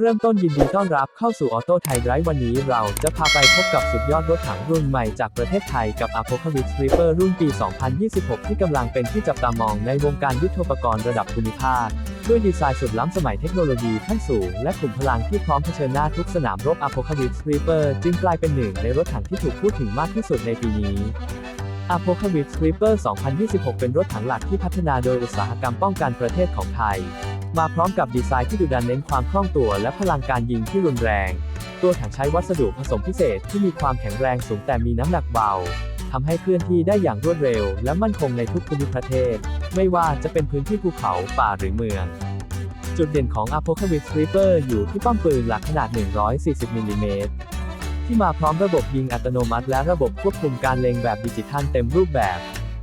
เริ่มต้นยินดีต้อนรับเข้าสู่ออโต้ไทยไ i ์วันนี้เราจะพาไปพบกับสุดยอดรถถังรุ่นใหม่จากประเทศไทยกับ Apocalypse Reaper รุ่นปี 2026 ที่กำลังเป็นที่จับตามองในวงการยุทโธปกรณ์ระดับภูมิภาค ด้วยดีไซน์สุดล้ำสมัยเทคโนโลยีขั้นสูง และขุมพลังที่พร้อมเผชิญหน้าทุกสนามรบ Apocalypse Reaper จึงกลายเป็นหนึ่งในรถถังที่ถูกพูดถึงมากที่สุดในปีนี้ Apocalypse Reaper 2026 เป็นรถถังหลักที่พัฒนาโดยอุตสาหกรรมป้องกันประเทศของไทย มาพร้อมกับดีไซน์ที่ดุดันเน้นความคล่องตัวและพลังการยิงที่รุนแรง ตัวถังใช้วัสดุผสมพิเศษที่มีความแข็งแรงสูงแต่มีน้ำหนักเบาทำให้เคลื่อนที่ได้อย่างรวดเร็ว และมั่นคงในทุกภูมิประเทศ ไม่ว่าจะเป็นพื้นที่ภูเขาป่าหรือเมือง จุดเด่นของ Apocalypse Reaper อยู่ที่ป้อมปืนหลักขนาด 140มิลลิเมตรที่มาพร้อมระบบยิงอัตโนมัติและระบบควบคุมการเล็งแบบดิจิทัลเต็มรูปแบบ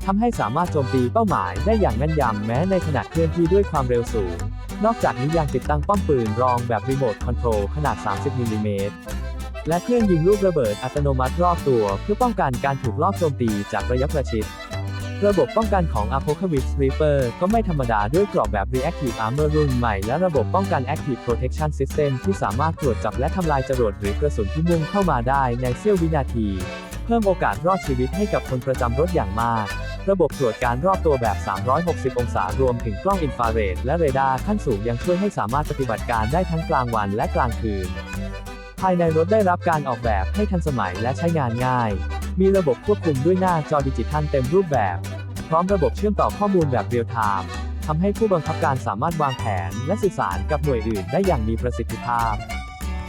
ทำให้สามารถโจมตีเป้าหมายได้อย่างแม่นยำแม้ในขณะเคลื่อนที่ด้วยความเร็วสูง นอกจากนี้ยังติดตั้งป้อมปืนรองแบบรีโมทคอนโทรลขนาด 30มิลลิเมตรและเครื่องยิงลูกระเบิดอัตโนมัติรอบตัว เพื่อป้องกันการถูกลอบโจมตีจากระยะประชิด ระบบป้องกันของ Apocalypse Reaper ก็ไม่ธรรมดาด้วยกรอบแบบ Reactive Armor รุ่นใหม่ และระบบป้องกัน Active Protection System ที่สามารถตรวจจับและทำลายจรวดหรือกระสุนที่มุ่งเข้ามาได้ในเสี้ยววินาที เพิ่มโอกาสรอดชีวิตให้กับคนประจำรถอย่างมาก ระบบตรวจการรอบตัวแบบ 360 องศารวมถึงกล้องอินฟราเรดและเรดาร์ขั้นสูงยังช่วยให้สามารถปฏิบัติการได้ทั้งกลางวันและกลางคืน ภายในรถได้รับการออกแบบให้ทันสมัยและใช้งานง่าย มีระบบควบคุมด้วยหน้าจอดิจิทัลเต็มรูปแบบ พร้อมระบบเชื่อมต่อข้อมูลแบบเรียลไทม์ทำให้ผู้บังคับการสามารถวางแผนและสื่อสารกับหน่วยอื่นได้อย่างมีประสิทธิภาพ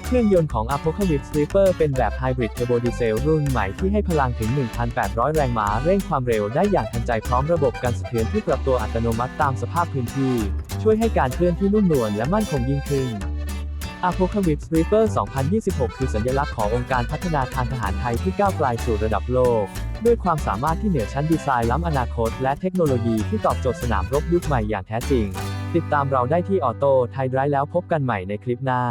เครื่องยนต์ของ Apocalypse Reaper เป็นแบบ Hybrid Turbo Diesel รุ่นใหม่ที่ให้พลังถึง 1,800 แรงม้าเร่งความเร็วได้อย่างทันใจพร้อมระบบการสะเทือนที่ปรับตัวอัตโนมัติตามสภาพพื้นที่ ช่วยให้การเคลื่อนที่นุ่มนวลและมั่นคงยิ่งขึ้น Apocalypse Reaper 2026 คือสัญลักษณ์ขององค์การพัฒนาทางทหารไทยที่ก้าวไกลสู่ระดับโลก ด้วยความสามารถที่เหนือชั้นดีไซน์ล้ำอนาคต และเทคโนโลยีที่ตอบโจทย์สนามรบยุคใหม่อย่างแท้จริง ติดตามเราได้ที่ออโต้ไทยไดรแล้วพบกันใหม่ในคลิปหน้า